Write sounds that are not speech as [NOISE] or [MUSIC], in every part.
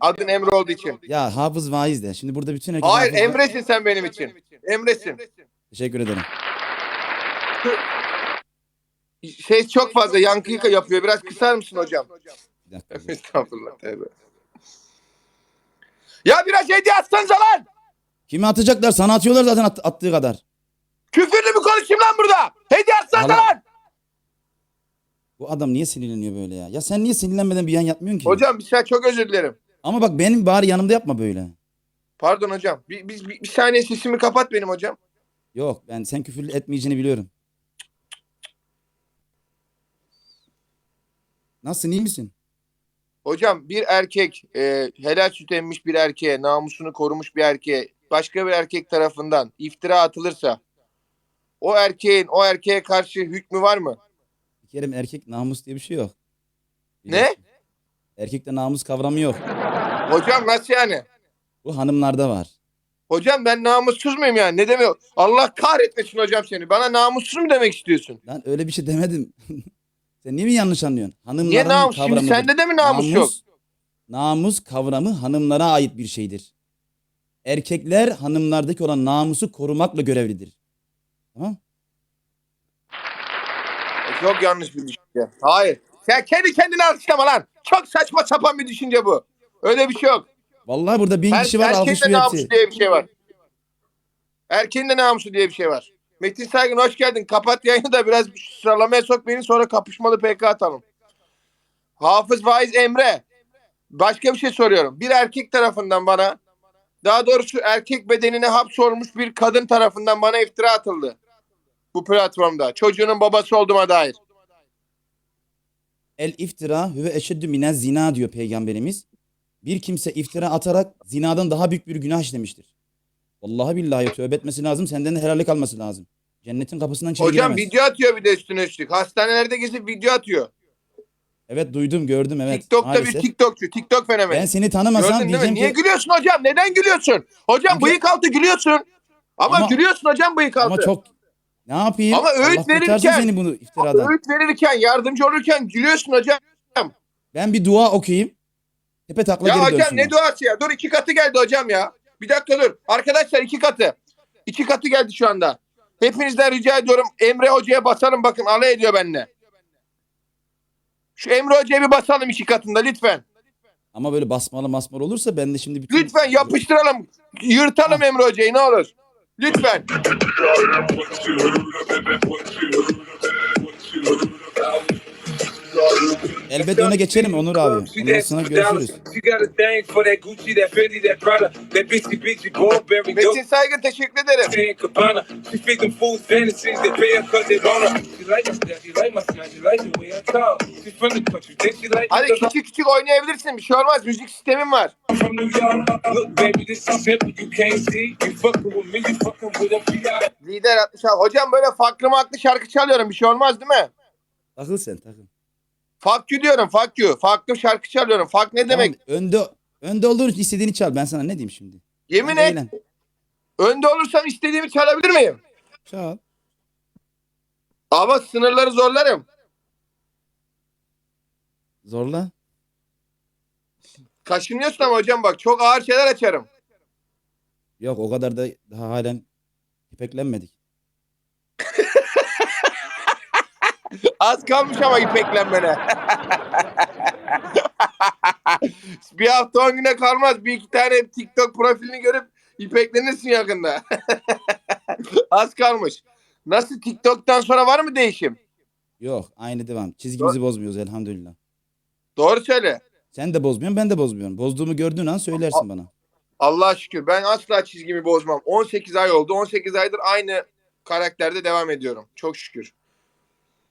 Adın Emre olduğu için. Ya hafız vaiz de. Şimdi burada bütün herkes Hayır hafız- Emre'sin sen benim için. Emre'sin. Teşekkür ederim. Şey çok fazla yankı yapıyor. Biraz kısar mısın hocam? Bir dakika. Estağfurullah. Tövbe. Ya biraz hediye atsanıza lan. Kimi atacaklar? Sana atıyorlar zaten at- attığı kadar. Küfürlü mü konuşayım lan burada? Hediye atsanıza Allah- lan. Bu adam niye sinirleniyor böyle ya? Ya sen niye sinirlenmeden bir yan yapmıyorsun ki? Hocam bir şey çok özür dilerim. Ama bak benim bari yanımda yapma böyle. Pardon hocam. Bir, bir, bir, bir saniye sesimi kapat benim hocam. Yok ben sen küfür etmeyeceğini biliyorum. Nasılsın iyi misin? Hocam bir erkek e, helal süt emmiş bir erkeğe, namusunu korumuş bir erkeğe başka bir erkek tarafından iftira atılırsa o erkeğin o erkeğe karşı hükmü var mı? Bir kere erkek namus diye bir şey yok. Ne? Erkekte namus kavramı yok. Hocam nasıl yani? Bu hanımlarda var. Hocam ben namussuz muyum yani? Ne demek? Allah kahretmesin hocam seni. Bana namussuz mu demek istiyorsun? Ben öyle bir şey demedim. [LAUGHS] Sen niye mi yanlış anlıyorsun? Hanımların Niye namus? Şimdi kavramıdır. sende de mi namus, yok? Namus kavramı hanımlara ait bir şeydir. Erkekler hanımlardaki olan namusu korumakla görevlidir. Tamam? E, Çok yanlış bir düşünce. Hayır. Sen kendi kendine alkışlama lan. Çok saçma sapan bir düşünce bu. Öyle bir şey yok. Vallahi burada bin Her, kişi var erkeğin de alkışlıyor namusu diye bir şey var. Erkeğin de namusu diye bir şey var. Metin Saygın hoş geldin. Kapat yayını da biraz sıralamaya sok beni sonra kapışmalı PK atalım. Hafız Vaiz Emre. Başka bir şey soruyorum. Bir erkek tarafından bana daha doğrusu erkek bedenine hapsolmuş bir kadın tarafından bana iftira atıldı. Bu platformda. Çocuğunun babası olduğuma dair. El iftira huve eşeddü minez zina diyor peygamberimiz. Bir kimse iftira atarak zinadan daha büyük bir günah işlemiştir. Vallahi billahi tövbe etmesi lazım. Senden de helallik alması lazım. Cennetin kapısından içeri Hocam giremez. video atıyor bir de üstüne üstlük. Hastanelerde gezip video atıyor. Evet duydum gördüm evet. TikTok'ta maalesef. bir TikTokçu. TikTok fenomeni. Ben seni tanımasam Gördün değil mi? diyeceğim Niye ki gülüyorsun hocam? Neden gülüyorsun? Hocam Çünkü- bıyık altı gülüyorsun. Ama, Ama- gülüyorsun hocam bıyık altı. ama çok ne yapayım? Ama öğüt Allah kurtarsın verirken- seni bunu iftiradan. Öğüt verirken, yardımcı olurken gülüyorsun hocam. Ben bir dua okuyayım. Tepe takla ya geri hocam ne duası ya? Dur iki katı geldi hocam ya. Bir dakika dur. Arkadaşlar iki katı. İki katı geldi şu anda. Hepinizden rica ediyorum Emre Hoca'ya basalım bakın alay ediyor benimle. Şu Emre Hoca'ya bir basalım iki katında lütfen. Ama böyle basmalı masmalı olursa ben de şimdi bütün... Lütfen yapıştıralım. Yırtalım Emre Hoca'yı ne olur. Lütfen. Elbet öne geçerim Onur abi. Ondan sonra görüşürüz. Metin Saygın teşekkür ederim. Hadi küçük küçük oynayabilirsin. Bir şey olmaz. Müzik sistemim var. Lider 60 Hocam böyle farklı maklı şarkı çalıyorum. Bir şey olmaz değil mi? Takıl sen takıl. Fuck you diyorum. Fuck you. Farklı şarkı çalıyorum. Fuck ne demek? Önde önde olur istediğini çal. Ben sana ne diyeyim şimdi? Yemin Hadi et. eğlen. Önde olursam istediğimi çalabilir miyim? Çal. Ama sınırları zorlarım. Zorla. Kaşınıyorsun ama hocam bak. Çok ağır şeyler açarım. Yok o kadar da daha halen ipeklenmedik. Az kalmış ama ipeklenmene. [LAUGHS] bir hafta on güne kalmaz. Bir iki tane TikTok profilini görüp ipeklenirsin yakında. [LAUGHS] Az kalmış. Nasıl TikTok'tan sonra var mı değişim? Yok aynı devam. Çizgimizi bozmuyoruz elhamdülillah. Doğru söyle. Sen de bozmuyorsun ben de bozmuyorum. Bozduğumu gördüğün an söylersin bana. Allah'a şükür ben asla çizgimi bozmam. 18 ay oldu. 18 aydır aynı karakterde devam ediyorum. Çok şükür.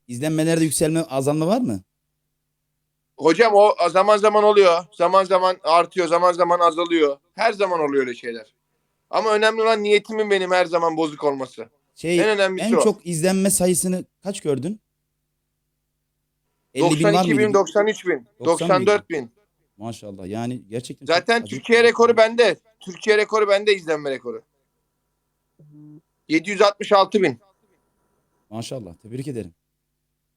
İzlenmelerde yükselme azalma var mı? Hocam o zaman zaman oluyor. Zaman zaman artıyor. Zaman zaman azalıyor. Her zaman oluyor öyle şeyler. Ama önemli olan niyetimin benim her zaman bozuk olması. Şey En önemlisi en o. çok izlenme sayısını kaç gördün? 50 bin var 92 bin, mıydı? 93 bin, 90 94 bin. Maşallah yani gerçekten. çok Zaten acayip Türkiye bir- rekoru bende. Türkiye rekoru bende izlenme rekoru. 766 bin. Maşallah tebrik ederim.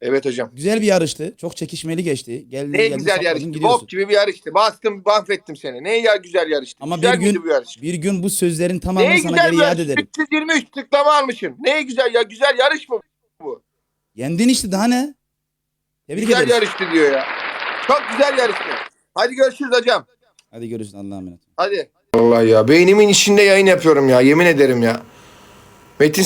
Evet hocam. Güzel bir yarıştı. Çok çekişmeli geçti. Geldin, Ne geldin, güzel yarıştı. gidiyorsun. Bok gibi bir yarıştı. Bastım, mahvettim seni. Ne ya güzel yarıştı. Ama güzel bir gün miydi bu yarış? bir gün bu sözlerin Ne tamamını sana güzel geri bir iade ederim. 323 tıklama almışsın. Ne güzel ya. Güzel yarış mı bu? Yendin işte daha ne? Tebrik güzel ederiz. yarıştı diyor ya. Çok güzel yarıştı. Hadi görüşürüz hocam. Hadi görüşürüz Allah'a emanet. Hadi. Vallahi ya beynimin içinde yayın yapıyorum ya yemin ederim ya. Metin